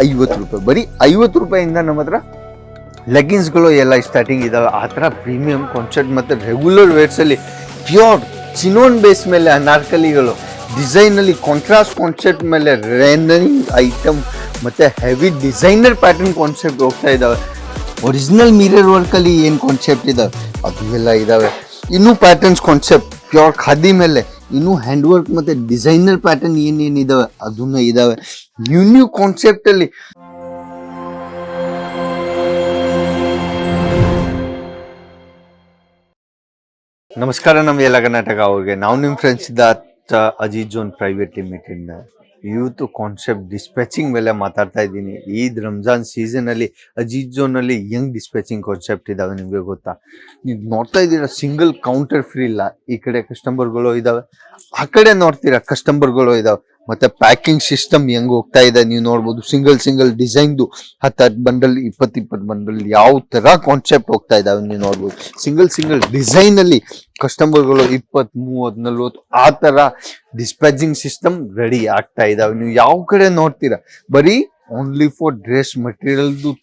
ಐವತ್ತು ರೂಪಾಯಿ. ಬರೀ ಐವತ್ತು ರೂಪಾಯಿಂದ ನಮ್ಮ ಹತ್ರ ಲೆಗಿನ್ಸ್ಗಳು ಎಲ್ಲ ಸ್ಟಾರ್ಟಿಂಗ್ ಇದಾವೆ. ಆ ಥರ ಪ್ರೀಮಿಯಂ ಕಾನ್ಸೆಪ್ಟ್ ಮತ್ತು ರೆಗ್ಯುಲರ್ ವೇರ್ಸಲ್ಲಿ ಪ್ಯೂರ್ ಚಿನೋನ್ ಬೇಸ್ ಮೇಲೆ ಅನಾರ್ಕಲಿಗಳು ಡಿಸೈನಲ್ಲಿ ಕಾಂಟ್ರಾಸ್ಟ್ ಕಾನ್ಸೆಪ್ಟ್ ಮೇಲೆ ರೆನರಿಂಗ್ ಐಟಮ್ ಮತ್ತು ಹೆವಿ ಡಿಸೈನರ್ ಪ್ಯಾಟರ್ನ್ ಕಾನ್ಸೆಪ್ಟ್ ಹೋಗ್ತಾ ಇದ್ದಾವೆ ಒರಿಜಿನಲ್ ಮಿರರ್ ವರ್ಕಲ್ಲಿ ಏನು ಕಾನ್ಸೆಪ್ಟ್ ಇದ್ದಾವೆ ಅದು ಎಲ್ಲ ಇದ್ದಾವೆ ಇನ್ನೂ ಪ್ಯಾಟರ್ನ್ಸ್ ಕಾನ್ಸೆಪ್ಟ್ ಪ್ಯೂರ್ ಖಾದಿ ಮೇಲೆ ಇನ್ನೂ ಹ್ಯಾಂಡ್ ವರ್ಕ್ ಮತ್ತೆ ಡಿಸೈನರ್ ಪ್ಯಾಟರ್ನ್ ಏನೇನು ಇದಾವೆ? ಅದನ್ನು ಇದಾವೆ. ನ್ಯೂ ನ್ಯೂ ಕಾನ್ಸೆಪ್ಟಲ್ಲಿ ನಮಸ್ಕಾರ ನಮ್ಮ ಎಲ್ಲ ಕರ್ನಾಟಕ ಅವ್ರಿಗೆ. ನಾವು ನಿಮ್ಮ friends Siddharth Ajit Zone private limited ಇವತ್ತು ಕಾನ್ಸೆಪ್ಟ್ ಡಿಸ್ಪ್ಯಾಚಿಂಗ್ ಮೇಲೆ ಮಾತಾಡ್ತಾ ಇದ್ದೀನಿ. ಈದ್ ರಂಜಾನ್ ಸೀಸನ್ ಅಲ್ಲಿ ಅಜಿತ್ ಜೋನ್ ಅಲ್ಲಿ ಯಂಗ್ ಡಿಸ್ಪ್ಯಾಚಿಂಗ್ ಕಾನ್ಸೆಪ್ಟ್ ಇದಾವೆ ನಿಮಗೆ ಗೊತ್ತಾ? ನೀವು ನೋಡ್ತಾ ಇದ್ದೀರಾ ಸಿಂಗಲ್ ಕೌಂಟರ್ ಫ್ರೀ ಇಲ್ಲ. ಈ ಕಡೆ ಕಸ್ಟಮರ್ಗಳು ಇದಾವೆ. ಆ ಕಡೆ ನೋಡ್ತೀರಾ ಕಸ್ಟಮರ್ಗಳು ಇದಾವೆ. ಮತ್ತೆ ಪ್ಯಾಕಿಂಗ್ ಸಿಸ್ಟಮ್ ಹೆಂಗ್ ಹೋಗ್ತಾ ಇದೆ, ನೀವು ನೋಡ್ಬೋದು ಸಿಂಗಲ್ ಸಿಂಗಲ್ ಡಿಸೈನ್ದು ಹತ್ತು ಬಂಡಲ್ ಇಪ್ಪತ್ತು ಇಪ್ಪತ್ತು ಬಂಡಲ್ ಯಾವ ತರ ಕಾನ್ಸೆಪ್ಟ್ ಹೋಗ್ತಾ ಇದಾವೆ ನೀವು ನೋಡ್ಬೋದು. ಸಿಂಗಲ್ ಸಿಂಗಲ್ ಡಿಸೈನ್ ಅಲ್ಲಿ ಕಸ್ಟಮರ್ಗಳು ಇಪ್ಪತ್ ಮೂವತ್ ನಲ್ವತ್ತು ಆ ತರ ಡಿಸ್ಪ್ಯಾಚಿಂಗ್ ಸಿಸ್ಟಮ್ ರೆಡಿ ಆಗ್ತಾ ಇದಾವೆ. ನೀವು ಯಾವ ಕಡೆ ನೋಡ್ತೀರಾ? ಬರೀ ಓನ್ಲಿ ಫಾರ್ ಡ್ರೆಸ್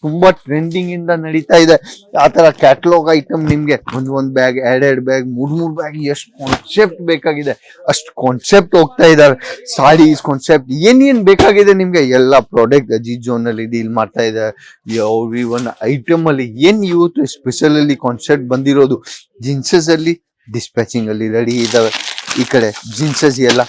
ತುಂಬಾ ಟ್ರೆಂಡಿಂಗ್ ಇಂದ ನಡೀತಾ ಇದೆ. ಆ ತರ ಕ್ಯಾಟ್ಲಾಗ್ ಐಟಮ್ ನಿಮಗೆ ಒಂದು ಒಂದು ಬ್ಯಾಗ್ ಎರಡ್ ಬ್ಯಾಗ್ ಮೂರ್, ಮೂರು ಬ್ಯಾಗ್ ಎಷ್ಟು ಕಾನ್ಸೆಪ್ಟ್ ಬೇಕಾಗಿದೆ, ಅಷ್ಟು ಕಾನ್ಸೆಪ್ಟ್ ಹೋಗ್ತಾ ಇದ್ದಾರೆ ಸಾಡೀಸ್ ಕಾನ್ಸೆಪ್ಟ್ ಏನೇನು ಬೇಕಾಗಿದೆ ನಿಮಗೆ? ಎಲ್ಲ ಪ್ರಾಡಕ್ಟ್ ಅಲ್ಲಿ ಡೀಲ್ ಮಾಡ್ತಾ ಇದೆ. ಎವ್ರಿ ಒನ್ ಐಟಮ್ ಅಲ್ಲಿ ಏನ್ ಇವತ್ತು ಸ್ಪೆಷಲ್ ಅಲ್ಲಿ ಕಾನ್ಸೆಪ್ಟ್ ಬಂದಿರೋದು ಜೀನ್ಸಸ್ ಅಲ್ಲಿ ಡಿಸ್ಪ್ಯಾಚಿಂಗ್ ಅಲ್ಲಿ ರೆಡಿ ಇದಾವೆ. ಈ ಕಡೆ ಜೀನ್ಸಸ್ ಎಲ್ಲ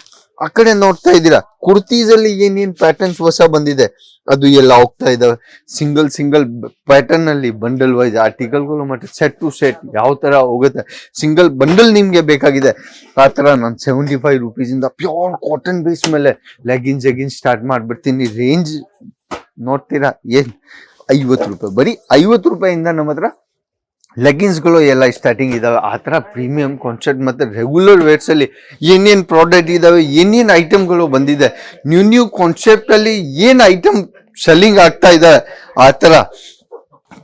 ಆ ಕಡೆ ನೋಡ್ತಾ ಇದ್ದೀರಾ? ಕುರ್ತೀಸ್ ಅಲ್ಲಿ ಏನೇನ್ ಪ್ಯಾಟರ್ನ್ಸ್ ಹೊಸ ಬಂದಿದೆ? ಅದು ಎಲ್ಲ ಹೋಗ್ತಾ ಇದಾವೆ. ಸಿಂಗಲ್ ಸಿಂಗಲ್ ಪ್ಯಾಟರ್ನ್ ಅಲ್ಲಿ ಬಂಡಲ್ ವೈಸ್ ಆರ್ಟಿಕಲ್ಗಳು ಮತ್ತೆ ಸೆಟ್ ಟು ಸೆಟ್ ಯಾವ ತರ ಹೋಗುತ್ತೆ? ಸಿಂಗಲ್ ಬಂಡಲ್ ನಿಮ್ಗೆ ಬೇಕಾಗಿದೆ. ಆ ತರ ನಾನು ಸೆವೆಂಟಿ ಫೈವ್ ರುಪೀಸ್ ಇಂದ ಪ್ಯೂರ್ ಕಾಟನ್ ಬೇಸ್ ಮೇಲೆ ಲೆಗಿನ್ಸ್ ಎಗಿನ್ಸ್ ಸ್ಟಾರ್ಟ್ ಮಾಡ್ಬಿಡ್ತೀನಿ. ರೇಂಜ್ ನೋಡ್ತೀರಾ? ಏನ್? ಐವತ್ತು ರೂಪಾಯಿ. ಬರೀ ಐವತ್ತು ರೂಪಾಯಿಂದ ನಮ್ಮ ಹತ್ರ ಲೆಗಿನ್ಸ್ಗಳು ಎಲ್ಲ ಸ್ಟಾರ್ಟಿಂಗ್ ಇದಾವೆ. ಆ ಥರ ಪ್ರೀಮಿಯಂ ಕಾನ್ಸೆಪ್ಟ್ ಮತ್ತು ರೆಗ್ಯುಲರ್ ವೇರ್ಸಲ್ಲಿ ಏನೇನು ಪ್ರಾಡಕ್ಟ್ ಇದಾವೆ, ಏನೇನು ಐಟಮ್ಗಳು ಬಂದಿದೆ ನ್ಯೂ ನ್ಯೂ ಕಾನ್ಸೆಪ್ಟಲ್ಲಿ ಏನು ಐಟಮ್ ಸೆಲ್ಲಿಂಗ್ ಆಗ್ತಾ ಇದೆ, ಆ ಥರ.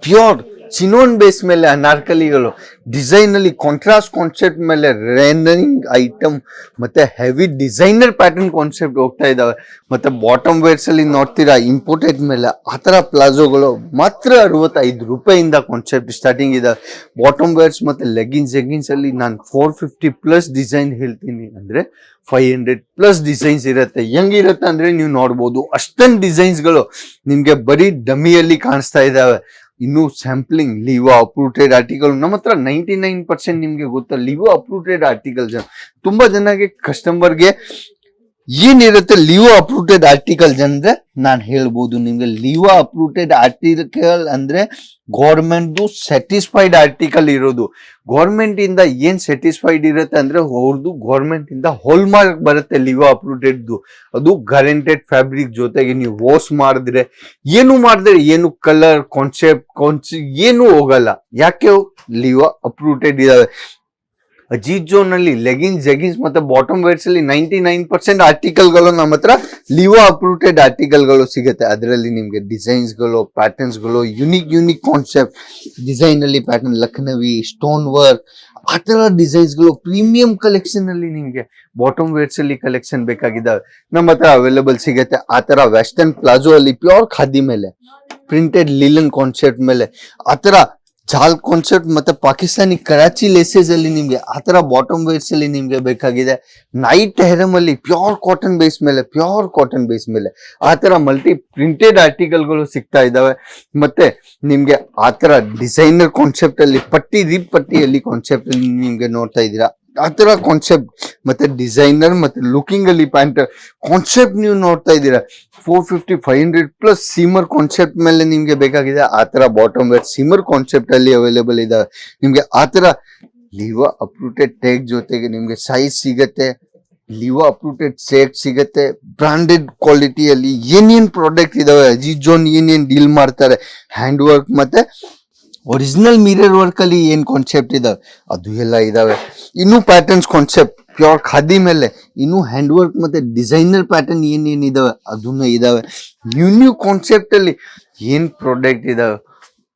ಪ್ಯೂರ್ ಚಿನೋನ್ ಬೇಸ್ ಮೇಲೆ ಅನಾರ್ಕಲಿಗಳು ಡಿಸೈನಲ್ಲಿ ಕಾಂಟ್ರಾಸ್ಟ್ ಕಾನ್ಸೆಪ್ಟ್ ಮೇಲೆ ರೆಂಡರಿಂಗ್ ಐಟಮ್ ಮತ್ತೆ ಹೆವಿ ಡಿಸೈನರ್ ಪ್ಯಾಟರ್ನ್ ಕಾನ್ಸೆಪ್ಟ್ ಹೋಗ್ತಾ ಇದಾವೆ. ಮತ್ತೆ ಬಾಟಮ್ ವೇರ್ಸಲ್ಲಿ ನೋಡ್ತೀರಾ ಇಂಪೋರ್ಟೆಡ್ ಮೇಲೆ ಆ ಥರ ಪ್ಲಾಜೋಗಳು ಮಾತ್ರ ಅರವತ್ತೈದು ರೂಪಾಯಿಂದ ಕಾನ್ಸೆಪ್ಟ್ ಸ್ಟಾರ್ಟಿಂಗ್ ಇದೆ. ಬಾಟಮ್ ವೇರ್ಸ್ ಮತ್ತೆ ಲೆಗಿನ್ಸ್ ಅಲ್ಲಿ ನಾನು ಫೋರ್ ಫಿಫ್ಟಿ ಪ್ಲಸ್ ಡಿಸೈನ್ ಹೇಳ್ತೀನಿ ಅಂದ್ರೆ ಫೈವ್ ಹಂಡ್ರೆಡ್ ಪ್ಲಸ್ ಡಿಸೈನ್ಸ್ ಇರುತ್ತೆ. ಹೆಂಗಿರುತ್ತೆ ಅಂದ್ರೆ ನೀವು ನೋಡ್ಬೋದು ಅಷ್ಟೊಂದು ಡಿಸೈನ್ಸ್ಗಳು ನಿಮಗೆ ಬರೀ ಡಮಿಯಲ್ಲಿ ಕಾಣಿಸ್ತಾ ಇದಾವೆ. ಇನ್ನು ಸ್ಯಾಂಪ್ಲಿಂಗ್, ಲಿವೋ ಅಪ್ರೂಟೆಡ್ ಆರ್ಟಿಕಲ್ ನಮ್ಮ ಹತ್ರ ನೈಂಟಿ ನೈನ್ ಪರ್ಸೆಂಟ್ ನಿಮ್ಗೆ ಗೊತ್ತಾ, ಲಿವೋ ಅಪ್ರೂಟೆಡ್ ಆರ್ಟಿಕಲ್ಸ್. ತುಂಬಾ ಜನಗೆ ಕಸ್ಟಮರ್ಗೆ ಏನಿರುತ್ತೆ ಲಿವೋ ಅಪ್ರೂಟೆಡ್ ಆರ್ಟಿಕಲ್ಸ್ ಅಂದ್ರೆ ನಾನು ಹೇಳ್ಬೋದು ನಿಮ್ಗೆ. ಲಿವೋ ಅಪ್ರೂಟೆಡ್ ಆರ್ಟಿಕಲ್ ಅಂದ್ರೆ ಗೌರ್ಮೆಂಟ್ದು ಸ್ಯಾಟಿಸ್ಫೈಡ್ ಆರ್ಟಿಕಲ್ ಇರೋದು. ಗೌರ್ಮೆಂಟ್ ಇಂದ ಏನ್ ಸ್ಯಾಟಿಸ್ಫೈಡ್ ಇರುತ್ತೆ ಅಂದ್ರೆ ಅವ್ರದ್ದು ಗೌರ್ಮೆಂಟ್ ಇಂದ ಹೋಲ್ ಮಾರ್ಕ್ ಬರುತ್ತೆ ಲಿವೋ ಅಪ್ರೂಟೆಡ್ದು ಅದು ಗ್ಯಾರಂಟೆಡ್ ಫ್ಯಾಬ್ರಿಕ್ ಜೊತೆಗೆ ನೀವು ವಾಶ್ ಮಾಡಿದ್ರೆ, ಏನು ಮಾಡಿದ್ರೆ ಏನು ಕಲರ್ ಕಾನ್ಸೆಪ್ಟ್ ಕಾನ್ಸಿ ಏನು ಹೋಗಲ್ಲ. ಯಾಕೆ ಲಿವೋ ಅಪ್ರೂಟೆಡ್ ಇದಾವೆ ಅಜಿತ್ ಜೋನ್ ಅಲ್ಲಿ ಲೆಗಿನ್ಸ್ ಜೆಗಿನ್ಸ್ ಮತ್ತೆ ಬಾಟಮ್ ವೇರ್ಸ್ ಅಲ್ಲಿ ನೈಂಟಿ ನೈನ್ ಪರ್ಸೆಂಟ್ ಆರ್ಟಿಕಲ್ಗಳು ನಮ್ಮ ಹತ್ರ ಲಿವೋ ಅಪ್ರೂಟೆಡ್ ಆರ್ಟಿಕಲ್ಗಳು ಸಿಗುತ್ತೆ. ಅದರಲ್ಲಿ ನಿಮಗೆ ಪ್ಯಾಟರ್ನ್ಸ್ಗಳು ಯುನಿಕ್ ಯುನಿಕ್ ಕಾನ್ಸೆಪ್ಟ್ ಡಿಸೈನ್ ಅಲ್ಲಿ ಪ್ಯಾಟರ್ನ್ ಲಕ್ನವಿ ಸ್ಟೋನ್ ವರ್ಕ್ ಆ ಥರ ಡಿಸೈನ್ಸ್ಗಳು ಪ್ರೀಮಿಯಂ ಕಲೆಕ್ಷನ್ ಅಲ್ಲಿ ನಿಮಗೆ ಬಾಟಮ್ ವೇರ್ಸ್ ಅಲ್ಲಿ ಕಲೆಕ್ಷನ್ ಬೇಕಾಗಿದ್ದಾವೆ ನಮ್ಮ ಹತ್ರ ಅವೈಲೇಬಲ್ ಸಿಗುತ್ತೆ. ಆ ಥರ ವೆಸ್ಟರ್ನ್ ಪ್ಲಾಜೋ ಅಲ್ಲಿ ಪ್ಯೂರ್ ಖಾದಿ ಮೇಲೆ ಪ್ರಿಂಟೆಡ್ ಲೀಲನ್ ಕಾನ್ಸೆಪ್ಟ್ ಮೇಲೆ, ಆ ಥರ ಜಾಲ್ ಕಾನ್ಸೆಪ್ಟ್ ಮತ್ತೆ ಪಾಕಿಸ್ತಾನಿ ಕರಾಚಿ ಲೇಸಸ್ ಅಲ್ಲಿ ನಿಮ್ಗೆ ಆ ತರ ಬಾಟಮ್ ವೇರ್ಸ್ ಅಲ್ಲಿ ನಿಮ್ಗೆ ಬೇಕಾಗಿದೆ. ನೈಟ್ ಹೆರಮ್ ಅಲ್ಲಿ ಪ್ಯೂರ್ ಕಾಟನ್ ಬೇಸ್ ಮೇಲೆ ಪ್ಯೂರ್ ಕಾಟನ್ ಬೇಸ್ ಮೇಲೆ ಆ ತರ ಮಲ್ಟಿ ಪ್ರಿಂಟೆಡ್ ಆರ್ಟಿಕಲ್ಗಳು ಸಿಗ್ತಾ ಇದಾವೆ ಮತ್ತೆ ನಿಮ್ಗೆ ಆ ತರ ಡಿಸೈನರ್ ಕಾನ್ಸೆಪ್ಟ್ ಅಲ್ಲಿ ಪಟ್ಟಿ ರಿಪ್ ಪಟ್ಟಿಯಲ್ಲಿ ಕಾನ್ಸೆಪ್ಟ್ ಅಲ್ಲಿ ನಿಮ್ಗೆ ನೋಡ್ತಾ ಇದ್ದೀರಾ. ಆ ತರ ಕಾನ್ಸೆಪ್ಟ್ ಮತ್ತೆ ಡಿಸೈನರ್ ಮತ್ತೆ ಲುಕಿಂಗ್ ಅಲ್ಲಿ ಪ್ಯಾಂಟ್ ಕಾನ್ಸೆಪ್ಟ್ ನೀವು ನೋಡ್ತಾ ಇದ್ದೀರಾ? Four fifty five hundred plus summer concept ಮೇಲೆ ನಿಮ್ಗೆ ಬೇಕಾಗಿದೆ ಆ ತರ ಬಾಟಮ್ ವೇರ್ ಸೀಮರ್ ಕಾನ್ಸೆಪ್ಟ್ ಅಲ್ಲಿ ಅವೈಲೇಬಲ್ ಇದೆ. ನಿಮ್ಗೆ ಆ ಲಿವ ಲಿವೋ ಅಪ್ರೂಟೆಡ್ ಟೇಕ್ ಜೊತೆಗೆ ನಿಮ್ಗೆ ಸೈಜ್ ಸಿಗತ್ತೆ. ಲಿವೋ ಅಪ್ರೂಟೆಡ್ ಸೇಟ್ ಸಿಗತ್ತೆ. ಬ್ರಾಂಡೆಡ್ ಕ್ವಾಲಿಟಿಯಲ್ಲಿ ಏನೇನು ಪ್ರಾಡಕ್ಟ್ ಇದಾವೆ ಅಜಿಜೋನ್ ಏನೇನ್ ಡೀಲ್ ಮಾಡ್ತಾರೆ ಹ್ಯಾಂಡ್ ವರ್ಕ್ ಮತ್ತೆ ಒರಿಜಿನಲ್ ಮಿರರ್ ವರ್ಕಲ್ಲಿ ಏನ್ ಕಾನ್ಸೆಪ್ಟ್ ಇದಾವೆ ಅದು ಎಲ್ಲ ಇದಾವೆ. ಇನ್ನೂ ಪ್ಯಾಟರ್ನ್ಸ್ ಕಾನ್ಸೆಪ್ಟ್ ಪ್ಯೂರ್ ಖಾದಿ ಮೇಲೆ. ಇನ್ನೂ ಹ್ಯಾಂಡ್ ವರ್ಕ್ ಮತ್ತೆ ಡಿಸೈನರ್ ಪ್ಯಾಟರ್ನ್ ಏನೇನು ಇದಾವೆ ಅದನ್ನು ಇದಾವೆ. ನ್ಯೂ ನ್ಯೂ ಕಾನ್ಸೆಪ್ಟಲ್ಲಿ ಏನ್ ಪ್ರಾಡಕ್ಟ್ ಇದಾವೆ?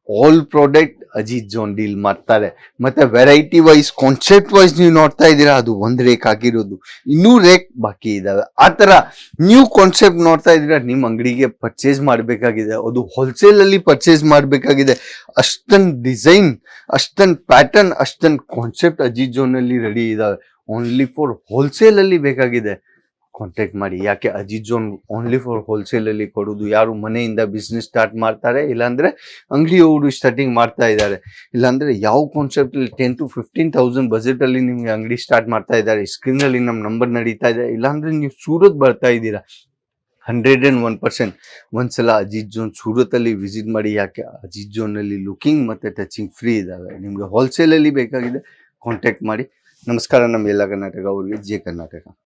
All product Ajit Zone deal ಮಾಡ್ತಾರೆ. ಮತ್ತೆ ವೆರೈಟಿ ವೈಸ್ ಕಾನ್ಸೆಪ್ಟ್ ವೈಸ್ ನೀವು ನೋಡ್ತಾ ಇದ್ದೀರಾ, ಅದು ಒಂದ್ ರೇಕ್ ಆಗಿರೋದು ಇನ್ನೂ ರೇಕ್ ಬಾಕಿ ಇದಾವೆ. ಆ ತರ ನ್ಯೂ ಕಾನ್ಸೆಪ್ಟ್ ನೋಡ್ತಾ ಇದ್ದೀರಾ ನಿಮ್ ಅಂಗಡಿಗೆ ಪರ್ಚೇಸ್ ಮಾಡಬೇಕಾಗಿದೆ. ಅದು ಹೋಲ್ಸೇಲ್ ಅಲ್ಲಿ ಪರ್ಚೇಸ್ ಮಾಡಬೇಕಾಗಿದೆ. ಅಷ್ಟೊಂದು ಡಿಸೈನ್ ಅಷ್ಟೊಂದು ಪ್ಯಾಟರ್ನ್ ಅಷ್ಟೊಂದು ಕಾನ್ಸೆಪ್ಟ್ ಅಜಿತ್ ಜೋನ್ ಅಲ್ಲಿ ರೆಡಿ ಇದಾವೆ. ಓನ್ಲಿ ಫಾರ್ ಹೋಲ್ಸೇಲ್ ಅಲ್ಲಿ ಬೇಕಾಗಿದೆ. ಕಾಂಟ್ಯಾಕ್ಟ್ ಮಾಡಿ. ಯಾಕೆ Ajizone zone only for wholesale ಅಲ್ಲಿ ಕೊಡೋದು? ಯಾರು ಮನೆಯಿಂದ ಬಿಸ್ನೆಸ್ ಸ್ಟಾರ್ಟ್ ಮಾಡ್ತಾರೆ? ಇಲ್ಲಾಂದ್ರೆ ಅಂಗಡಿ ಅವರು ಸ್ಟಾರ್ಟಿಂಗ್ ಮಾಡ್ತಾ ಇದ್ದಾರೆ. ಇಲ್ಲಾಂದ್ರೆ ಯಾವ ಕಾನ್ಸೆಪ್ಟ್ ಅಲ್ಲಿ ten to fifteen thousand budget ಅಲ್ಲಿ ನಿಮ್ಗೆ ಅಂಗಡಿ ಸ್ಟಾರ್ಟ್ ಮಾಡ್ತಾ ಇದ್ದಾರೆ? ಸ್ಕ್ರೀನ್ ಅಲ್ಲಿ ನಮ್ಮ ನಂಬರ್ ನಡೀತಾ ಇದೆ. ಇಲ್ಲಾಂದ್ರೆ ನೀವು ಸೂರತ್ ಬರ್ತಾ ಇದ್ದೀರಾ? ಹಂಡ್ರೆಡ್ ಅಂಡ್ ಒನ್ ಪರ್ಸೆಂಟ್ ಒಂದ್ಸಲ ಅಜಿತ್ ಜೋನ್ ಸೂರತ್ ಅಲ್ಲಿ ವಿಸಿಟ್ ಮಾಡಿ. ಯಾಕೆ? ಅಜಿತ್ ಅಲ್ಲಿ ಲುಕಿಂಗ್ ಮತ್ತೆ ಟಚಿಂಗ್ ಫ್ರೀ ಇದಾವೆ ನಿಮ್ಗೆ ಹೋಲ್ಸೇಲ್ ಅಲ್ಲಿ ಬೇಕಾಗಿದೆ. ಕಾಂಟ್ಯಾಕ್ಟ್ ಮಾಡಿ. ನಮಸ್ಕಾರ ನಮ್ಮ ಎಲ್ಲ ಕರ್ನಾಟಕ ಅವ್ರಿಗೆ. ಜೆ ಕರ್ನಾಟಕ.